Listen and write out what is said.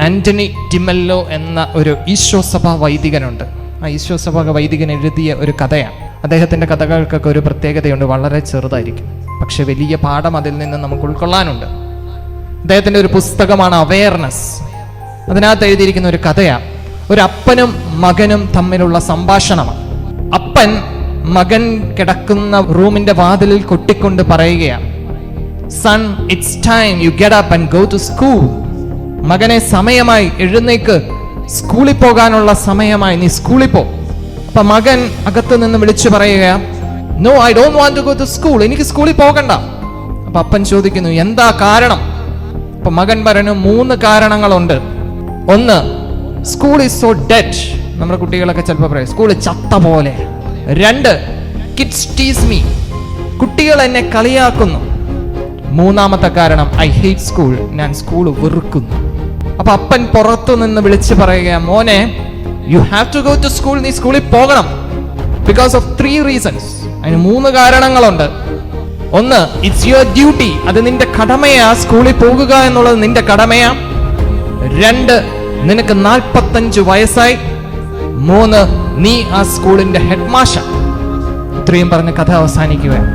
ആന്റണി ടിമല്ലോ എന്ന ഒരു ഈശ്വസഭ വൈദികനുണ്ട്. ആ ഈശ്വസഭ വൈദികൻ എഴുതിയ ഒരു കഥയാണ്. അദ്ദേഹത്തിന്റെ കഥകൾക്കൊക്കെ ഒരു പ്രത്യേകതയുണ്ട്. വളരെ ചെറുതായിരിക്കും. പക്ഷെ വലിയ പാഠം അതിൽ നിന്ന് നമുക്ക് ഉൾക്കൊള്ളാനുണ്ട്. അദ്ദേഹത്തിന്റെ ഒരു പുസ്തകമാണ് അവയർനെസ് അതിനകത്ത് എഴുതിയിരിക്കുന്ന ഒരു കഥയാണ്. ഒരു അപ്പനും മകനും തമ്മിലുള്ള സംഭാഷണമാണ്. അപ്പൻ മകൻ കിടക്കുന്ന റൂമിന്റെ വാതിലിൽ കൊട്ടിക്കൊണ്ട് പറയുകയാണ് son it's time you get up and go to school മകനെ സമയമായി എഴുന്നേക്ക്. സ്കൂളിൽ പോകാനുള്ള സമയമായി. നീ സ്കൂളിൽ പോ. അപ്പൊ മകൻ അകത്ത് നിന്ന് വിളിച്ചു പറയുക no I don't want to go to school എനിക്ക് സ്കൂളിൽ പോകണ്ട. അപ്പൊ അപ്പൻ ചോദിക്കുന്നു എന്താ കാരണം? അപ്പൊ മകൻ പറഞ്ഞു മൂന്ന് കാരണങ്ങളുണ്ട്. ഒന്ന് സ്കൂൾ ഈസ് സോ ഡെറ്റ് നമ്മുടെ കുട്ടികളൊക്കെ ചിലപ്പോൾ പറയും സ്കൂൾ ചത്ത പോലെ. രണ്ട് കിഡ്സ് ടീസ് മീ കുട്ടികൾ എന്നെ കളിയാക്കുന്നു. മൂന്നാമത്തെ കാരണം ഐ ഹേറ്റ് സ്കൂൾ ഞാൻ സ്കൂൾ വെറുക്കുന്നു. അപ്പൊ അപ്പൻ പുറത്തു നിന്ന് വിളിച്ച് പറയുക മോനെ you have to go to school നീ സ്കൂളിൽ പോകണം. ബിക്കോസ് ഓഫ് ത്രീ റീസൺസ് അതിന് മൂന്ന് കാരണങ്ങളുണ്ട്. ഒന്ന് ഇറ്റ്സ് യുവർ ഡ്യൂട്ടി അത് നിന്റെ കടമയാ സ്കൂളിൽ പോകുക എന്നുള്ളത് നിന്റെ കടമയാ. രണ്ട് നിനക്ക് നാൽപ്പത്തഞ്ച് വയസ്സായി. മൂന്ന് നീ ആ സ്കൂളിന്റെ ഹെഡ് മാഷ ഇത്രയും പറഞ്ഞ കഥ അവസാനിക്കുകയാണ്